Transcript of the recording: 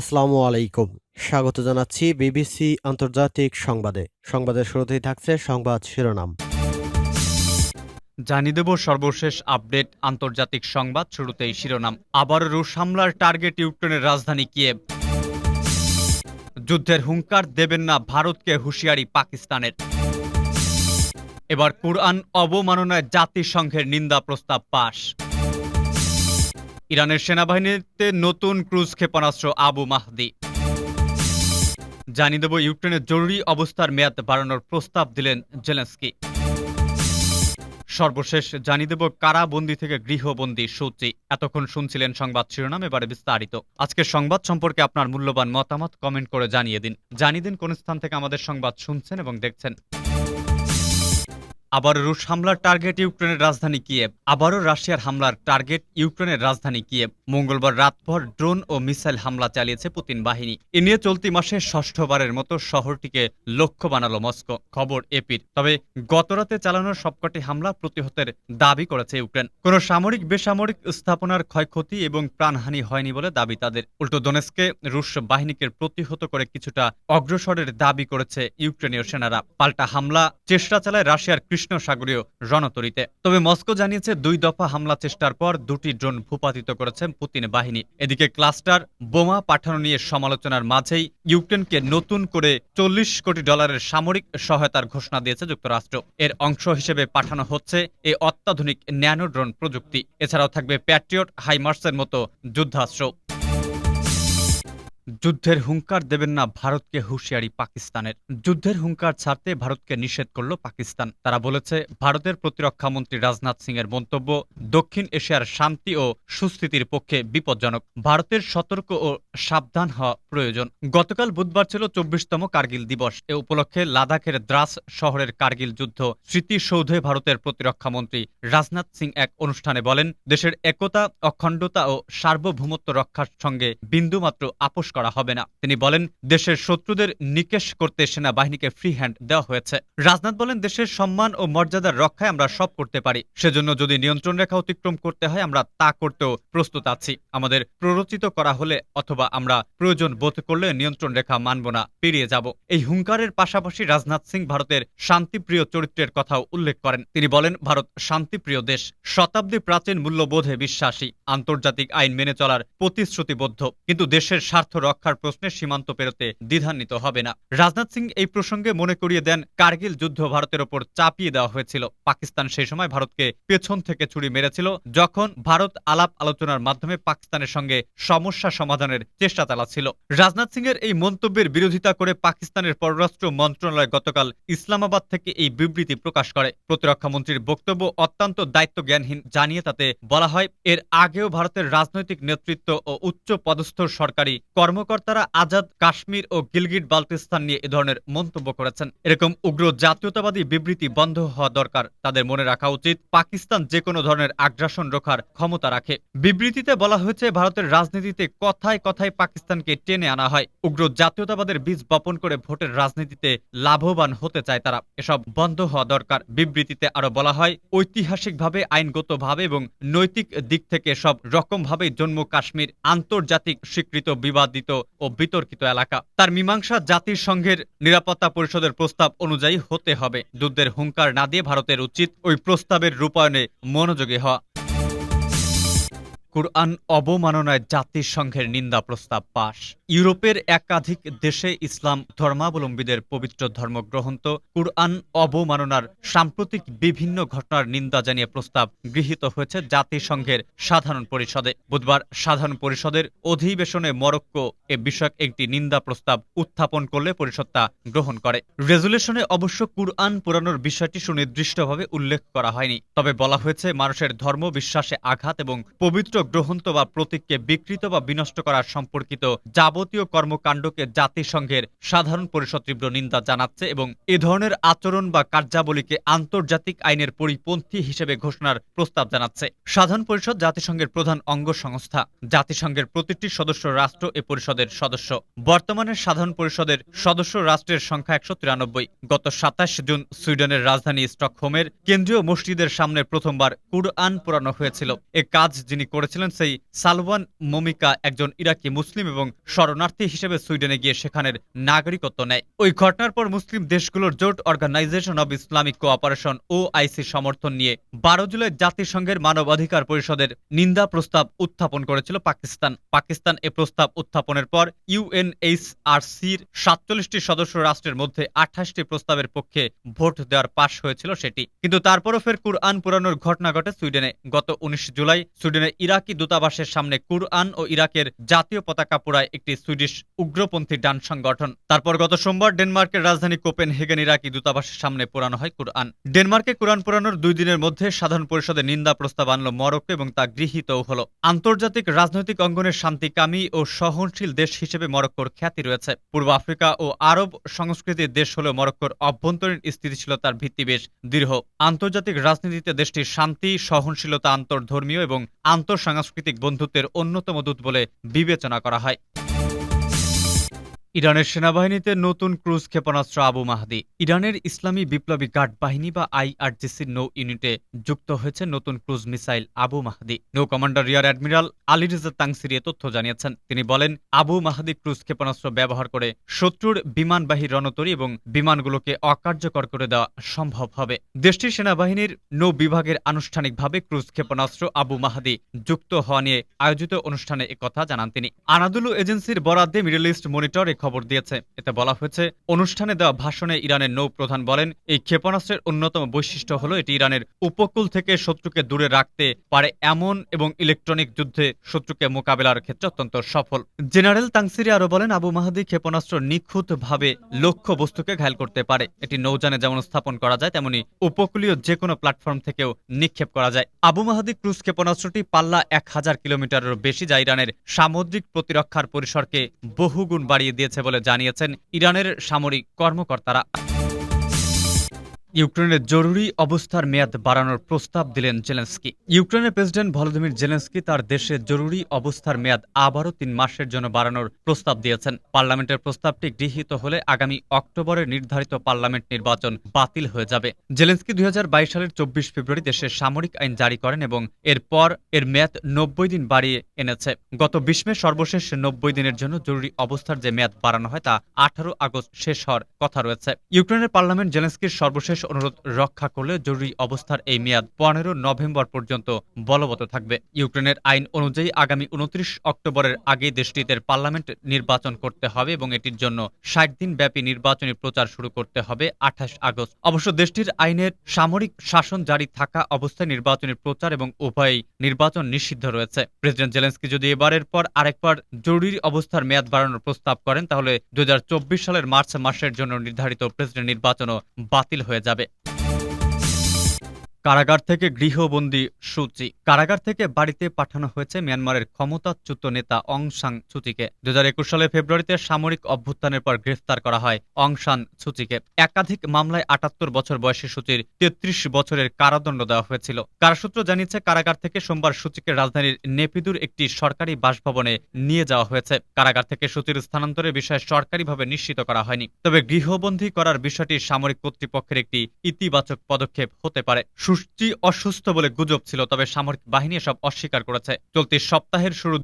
আসসালামু আলাইকুম। স্বাগত জানাচ্ছি বিবিসি আন্তর্জাতিক সংবাদে। সংবাদের শুরুতেই থাকছে সংবাদ শিরোনাম। জানিয়ে দেব সর্বশেষ আপডেট আন্তর্জাতিক সংবাদ শুরুতেই শিরোনাম। আবার রুশ হামলার টার্গেট ইউক্রেনের রাজধানী কিয়েভ। যুদ্ধের হুঙ্কার দেবেন না ভারতকে হুঁশিয়ারি পাকিস্তানের। এবার কুরআন অবমাননায় জাতিসংঘের নিন্দা প্রস্তাব পাশ। ইরানের সেনাবাহিনীতে নতুন ক্রুজ ক্ষেপণাস্ত্র আবু মাহদি। জানিয়ে দেব ইউক্রেনের জরুরি অবস্থার মেয়াদ বাড়ানোর প্রস্তাব দিলেন জেলেন্সকি। সর্বশেষ জানিয়ে দেব, কারাবন্দি থেকে গৃহবন্দী সূচি। এতক্ষণ শুনছিলেন সংবাদ শিরোনাম, এবারে বিস্তারিত। আজকের সংবাদ সম্পর্কে আপনার মূল্যবান মতামত কমেন্ট করে জানিয়ে দিন। জানিয়ে দিন কোন স্থান থেকে আমাদের সংবাদ শুনছেন এবং দেখছেন। আবার রুশ হামলার টার্গেট ইউক্রেনের রাজধানী কিয়েভ। আবারও রাশিয়ার হামলার টার্গেট ইউক্রেনের রাজধানী কিয়েভ। মঙ্গলবার রাতভর ড্রোন ও মিসাইল হামলা চালিয়েছে পুতিন বাহিনী। এ নিয়ে চলতি মাসে ষষ্ঠবারের মতো শহরটিকে লক্ষ্য বানালো মস্কো, খবর এপির। তবে গতরাতে চালানো সবকটি হামলা প্রতিহতের দাবি করেছে ইউক্রেন। কোনো সামরিক, বেসামরিক স্থাপনার ক্ষয়ক্ষতি এবং প্রাণহানি হয়নি বলে দাবি তাদের। উল্টো দোনেস্কে রুশ বাহিনীকে প্রতিহত করে কিছুটা অগ্রসরের দাবি করেছে ইউক্রেনীয় সেনারা। পাল্টা হামলা, চেষ্টা চালায় রাশিয়ার কৃষ্ণ সাগরীয় রণতরীতে। তবে মস্কো জানিয়েছে দুই দফা হামলা চেষ্টার পর দুটি ড্রোন ভূপাতিত করেছে পুতিন বাহিনী। এদিকে ক্লাস্টার, বোমা পাঠানো নিয়ে সমালোচনার মাঝেই ইউক্রেনকে নতুন করে চল্লিশ কোটি ডলারের সামরিক সহায়তার ঘোষণা দিয়েছে যুক্তরাষ্ট্র। এর অংশ হিসেবে পাঠানো হচ্ছে এই অত্যাধুনিক ন্যানো ড্রোন প্রযুক্তি। এছাড়াও থাকবে প্যাট্রিয়ট হাইমার্সের মতো যুদ্ধাস্ত্র। যুদ্ধের হুঙ্কার দেবেন না ভারতকে হুঁশিয়ারি পাকিস্তানের। যুদ্ধের হুঙ্কার ছাড়তে ভারতকে নিষেধ করল পাকিস্তান। তারা বলেছে, ভারতের প্রতিরক্ষা মন্ত্রী রাজনাথ সিং এর মন্তব্য দক্ষিণ এশিয়ার শান্তি ও সুস্থিতির পক্ষে বিপজ্জনক। ভারতের সতর্ক ও সাবধান হওয়া প্রয়োজন। গতকাল বুধবার ছিল চব্বিশতম কার্গিল দিবস। এ উপলক্ষে লাদাখের দ্রাস শহরের কার্গিল যুদ্ধ স্মৃতিসৌধে ভারতের প্রতিরক্ষা মন্ত্রী রাজনাথ সিং এক অনুষ্ঠানে বলেন, দেশের একতা, অখণ্ডতা ও সার্বভৌমত্ব রক্ষার সঙ্গে বিন্দুমাত্র আপোষ করা হবে না। তিনি বলেন, দেশের শত্রুদের নিকেশ করতে সেনাবাহিনীকে ফ্রি হ্যান্ড দেওয়া হয়েছে। রাজনাথ বলেন, দেশের সম্মান ও মর্যাদার রক্ষায় আমরা সব করতে পারি। সেজন্য যদি নিয়ন্ত্রণ রেখা অতিক্রম করতে হয়, আমরা তা করতেও প্রস্তুত আছি। আমাদের প্ররোচিত করা হলে অথবা আমরা প্রয়োজন বোধ করলে নিয়ন্ত্রণ রেখা মানব না, পেরিয়ে যাব। এই হুঙ্কারের পাশাপাশি রাজনাথ সিং ভারতের শান্তিপ্রিয় চরিত্রের কথাও উল্লেখ করেন। তিনি বলেন, ভারত শান্তিপ্রিয় দেশ, শতাব্দী প্রাচীন মূল্যবোধে বিশ্বাসী, আন্তর্জাতিক আইন মেনে চলার প্রতিশ্রুতিবদ্ধ। কিন্তু দেশের স্বার্থ রক্ষার প্রশ্নে সীমান্ত পেরোতে দ্বিধান্বিত হবে না। রাজনাথ সিং এই প্রসঙ্গে মনে করিয়ে দেন, কার্গিল যুদ্ধ ভারতের ওপর চাপিয়ে দেওয়া হয়েছিল। পাকিস্তান সেই সময় ভারতকে পেছন থেকে ছুরি মেরেছিল, যখন ভারত আলাপ আলোচনার মাধ্যমে পাকিস্তানের সঙ্গে সমস্যা সমাধানের চেষ্টা চালাচ্ছিল। রাজনাথ সিং এর এই মন্তব্যের বিরোধিতা করে পাকিস্তানের পররাষ্ট্র মন্ত্রণালয় গতকাল ইসলামাবাদ থেকে এই বিবৃতি প্রকাশ করে। প্রতিরক্ষা মন্ত্রীর বক্তব্য অত্যন্ত দায়িত্ব জ্ঞানহীন জানিয়ে তাতে বলা হয়, এর আগেও ভারতের রাজনৈতিক নেতৃত্ব ও উচ্চ পদস্থ সরকারি কর্মকর্তারা আজাদ, কাশ্মীর ও গিলগিট বাল্টিস্তান নিয়ে এ ধরনের মন্তব্য করেছেন। এরকম উগ্র জাতীয়তাবাদী বিবৃতি বন্ধ হওয়া দরকার। তাদের মনে রাখা উচিত, পাকিস্তান যে কোনো ধরনের আগ্রাসন রোখার ক্ষমতা রাখে। বিবৃতিতে বলা হয়েছে, ভারতের রাজনীতিতে কথায় কথায় পাকিস্তানকে টেনে আনা হয়। উগ্র জাতীয়তাবাদের বীজ বপন করে ভোটের রাজনীতিতে লাভবান হতে চায় তারা। এসব বন্ধ হওয়া দরকার। বিবৃতিতে আরও বলা হয়, ঐতিহাসিকভাবে, আইনগতভাবে এবং নৈতিক দিক থেকে সব রকমভাবেই জম্মু কাশ্মীর আন্তর্জাতিক স্বীকৃত বিবাদিত ও বিতর্কিত এলাকা। তার মীমাংসা জাতির সংঘের নিরাপত্তা পরিষদের প্রস্তাব অনুযায়ী হতে হবে। যুদ্ধের হুঙ্কার না দিয়ে ভারতের উচিত ওই প্রস্তাবের রূপায়ণে মনোযোগী হওয়া। কুরআন অবমাননায় জাতিসংঘের নিন্দা প্রস্তাব পাশ। ইউরোপের একাধিক দেশে ইসলাম ধর্মাবলম্বীদের পবিত্র ধর্মগ্রন্থ, কুরআন অবমাননার সাম্প্রতিক বিভিন্ন ঘটনার নিন্দা জানিয়ে প্রস্তাব গৃহীত হয়েছে জাতিসংঘের সাধারণ পরিষদে। বুধবার সাধারণ পরিষদের অধিবেশনে মরক্কো এ বিষয়ক একটি নিন্দা প্রস্তাব উত্থাপন করলে পরিষদ তা গ্রহণ করে। রেজুলেশনে অবশ্য কুরআন পুরানোর বিষয়টি সুনির্দিষ্টভাবে উল্লেখ করা হয়নি। তবে বলা হয়েছে, মানুষের ধর্ম বিশ্বাসে আঘাত এবং পবিত্র গ্রহন্ত বা প্রতীককে বিকৃত বা বিনষ্ট করার সম্পর্কিত যাবতীয় কর্মকাণ্ডকে জাতিসংঘের সাধারণ পরিষদ তীব্র নিন্দা জানাচ্ছে এবং এ ধরনের আচরণ বা কার্যাবলীকে আন্তর্জাতিক আইনের পরিপন্থী হিসেবে ঘোষণার প্রস্তাব জানাচ্ছে। সাধারণ পরিষদ জাতিসংঘের প্রধান অঙ্গ সংস্থা। জাতিসংঘের প্রতিটি সদস্য রাষ্ট্র এ পরিষদের সদস্য। বর্তমানে সাধারণ পরিষদের সদস্য রাষ্ট্রের সংখ্যা একশো তিরানব্বই। গত সাতাশ জুন সুইডেনের রাজধানী স্টকহোমের কেন্দ্রীয় মসজিদের সামনে প্রথমবার কুরআন পোড়ানো হয়েছিল। এ কাজ যিনি করেছেন করেছিলেন সেই সালওয়ান মমিকা একজন ইরাকি মুসলিম এবং শরণার্থী হিসেবে সুইডেনে গিয়ে সেখানের নাগরিকত্ব নেয়। ওই ঘটনার পর মুসলিম দেশগুলোর জোট organisation of Islamic cooperation O I C সমর্থন নিয়ে বারো জুলাই জাতিসংঘের মানবাধিকার পরিষদের নিন্দা প্রস্তাব উত্থাপন করেছিল পাকিস্তান। পাকিস্তান এ প্রস্তাব উত্থাপনের পর ইউএনএইচআরসির সাতচল্লিশটি সদস্য রাষ্ট্রের মধ্যে আঠাশটি প্রস্তাবের পক্ষে ভোট দেওয়ার পাশ হয়েছিল সেটি। কিন্তু তারপরও ফের কুরআন পুরানোর ঘটনা ঘটে সুইডেনে। গত উনিশ জুলাই সুইডেনে ইরাকি দূতাবাসের সামনে কুরআন ও ইরাকের জাতীয় পতাকা পোড়ায় একটি সুইডিশ উগ্রপন্থী ডান সংগঠন। তারপর গত সোমবার ডেনমার্কের রাজধানী কোপেন হেগেন ইরাকি দূতাবাসের সামনে পোড়ানো হয় কুরআন। ডেনমার্কে কোরআন পোড়ানোর দুই দিনের মধ্যে সাধারণ পরিষদে নিন্দা প্রস্তাব আনল মরক্কো এবং তা গৃহীতও হল। আন্তর্জাতিক রাজনৈতিক অঙ্গনের শান্তিকামী ও সহনশীল দেশ হিসেবে মরক্কোর খ্যাতি রয়েছে। পূর্ব আফ্রিকা ও আরব সংস্কৃতির দেশ হলেও মরক্কোর অভ্যন্তরীণ স্থিতিশীলতার ভিত্তি বেশ দৃঢ়। আন্তর্জাতিক রাজনীতিতে দেশটির শান্তি, সহনশীলতা, আন্তর্ধর্মীয় এবং আন্তঃসাংস্কৃতিক বন্ধুত্বের অন্যতম দূত বলে বিবেচনা করা হয়। ইরানের সেনাবাহিনীতে নতুন ক্রুজ ক্ষেপণাস্ত্র আবু মাহাদি। ইরানের ইসলামী বিপ্লবী গার্ড বাহিনী বা আইআরজিসির নৌ ইউনিটে যুক্ত হয়েছে নতুন ক্রুজ মিসাইল আবু মাহদি। নৌ commander rear admiral Ali Reza Tangsiri এ তথ্য জানিয়েছেন। তিনি বলেন, আবু মাহাদি ক্রুজ ক্ষেপণাস্ত্র ব্যবহার করে শত্রুর বিমানবাহী রণতরী এবং বিমানগুলোকে অকার্যকর করে দেওয়া সম্ভব হবে। দেশটির সেনাবাহিনীর নৌ বিভাগের আনুষ্ঠানিকভাবে ক্রুজ ক্ষেপণাস্ত্র আবু মাহাদি যুক্ত হওয়া নিয়ে আয়োজিত অনুষ্ঠানে একথা জানান তিনি। আনাদুলু এজেন্সির বরাদ্দে মিডল ইস্ট মনিটর খবর দিয়েছে। এতে বলা হয়েছে, অনুষ্ঠানে দেওয়া ভাষণে ইরানের নৌ প্রধান বলেন, এই ক্ষেপণাস্ত্রের অন্যতম বৈশিষ্ট্য হল এটি ইরানের উপকূল থেকে শত্রুকে দূরে রাখতে পারে এমন এবং ইলেকট্রনিক যুদ্ধে শত্রুকে মোকাবেলার ক্ষেত্রে অত্যন্ত সফল। জেনারেল তাংসিরি আরও বলেন, আবু মাহাদি ক্ষেপণাস্ত্র নিখুঁতভাবে লক্ষ্য বস্তুকে ঘায়ল করতে পারে। এটি নৌযানে যেমন স্থাপন করা যায়, তেমনি উপকূলীয় যে কোনো প্ল্যাটফর্ম থেকেও নিক্ষেপ করা যায়। আবু মাহাদি ক্রুজ ক্ষেপণাস্ত্রটি পাল্লা এক হাজার কিলোমিটারেরও বেশি যা ইরানের সামুদ্রিক প্রতিরক্ষার পরিসরকে বহুগুণ বাড়িয়ে দিয়েছে। বলে জানিয়েছেন ইরানের সামরিক কর্মকর্তারা। ইউক্রেনের জরুরি অবস্থার মেয়াদ বাড়ানোর প্রস্তাব দিলেন জেলেন্সকি। ইউক্রেনের প্রেসিডেন্ট ভলোদিমির জেলেন্সকি তার দেশে জরুরি অবস্থার মেয়াদ আবারও তিন মাসের জন্য বাড়ানোর প্রস্তাব দিয়েছেন। পার্লামেন্টের প্রস্তাবটি গৃহীত হলে আগামী অক্টোবরে নির্ধারিত পার্লামেন্ট নির্বাচন বাতিল হয়ে যাবে। জেলেন্সকি দুই হাজার বাইশ সালের চব্বিশ ফেব্রুয়ারি দেশে সামরিক আইন জারি করেন এবং এরপর এর মেয়াদ নব্বই দিন বাড়িয়ে এনেছে। গত বিশ মে সর্বশেষ নব্বই দিনের জন্য জরুরি অবস্থার যে মেয়াদ বাড়ানো হয় তা আঠারো আগস্ট শেষ হওয়ার কথা রয়েছে। ইউক্রেনের পার্লামেন্ট জেলেন্সকির সর্বশেষ অনুরোধ রক্ষা করলে জরুরি অবস্থার এই মেয়াদ পনেরো নভেম্বর পর্যন্ত বলবৎ থাকবে। ইউক্রেনের আইন অনুযায়ী আগামী উনত্রিশ অক্টোবরের আগে দেশটিতে পার্লামেন্ট নির্বাচন করতে হবে এবং এটির জন্য ষাট দিন ব্যাপী নির্বাচনী প্রচার শুরু করতে হবে আঠাশ আগস্ট। অবশ্য দেশটির আইনের সামরিক শাসন জারি থাকা অবস্থায় নির্বাচনী প্রচার এবং উভয়ই নির্বাচন নিষিদ্ধ রয়েছে। প্রেসিডেন্ট জেলেন্সকি যদি এবারের পর আরেকবার জরুরি অবস্থার মেয়াদ বাড়ানোর প্রস্তাব করেন, তাহলে দু হাজার চব্বিশ সালের মার্চ মাসের জন্য নির্ধারিত প্রেসিডেন্ট নির্বাচনও বাতিল হয়ে যাবে। dub it. কারাগার থেকে গৃহবন্দী সূচি। কারাগার থেকে বাড়িতে পাঠানো হয়েছে মিয়ানমারের ক্ষমতাচ্যুত নেতা অং সান সুচিকে। দু সালের ফেব্রুয়ারিতে সামরিক অভ্যুত্থানের পর গ্রেফতার করা হয় অং সান সুচিকে। একাধিক মামলায় আটাত্তর বছর বয়সী সূচির তেত্রিশ বছরের কারাদণ্ড দেওয়া হয়েছিল। কারাসূত্র জানিয়েছে, কারাগার থেকে সোমবার সূচিকে রাজধানীর নেপিদুর একটি সরকারি বাসভবনে নিয়ে যাওয়া হয়েছে। কারাগার থেকে সূচির স্থানান্তরের বিষয়ে সরকারিভাবে নিশ্চিত করা হয়নি। তবে গৃহবন্দী করার বিষয়টি সামরিক কর্তৃপক্ষের একটি ইতিবাচক পদক্ষেপ হতে পারে। সুষ্টি অসুস্থ বলে গুজব ছিল তবে সামরিক বাহিনী এসব অস্বীকার করেছে। চলতি সপ্তাহের শুরু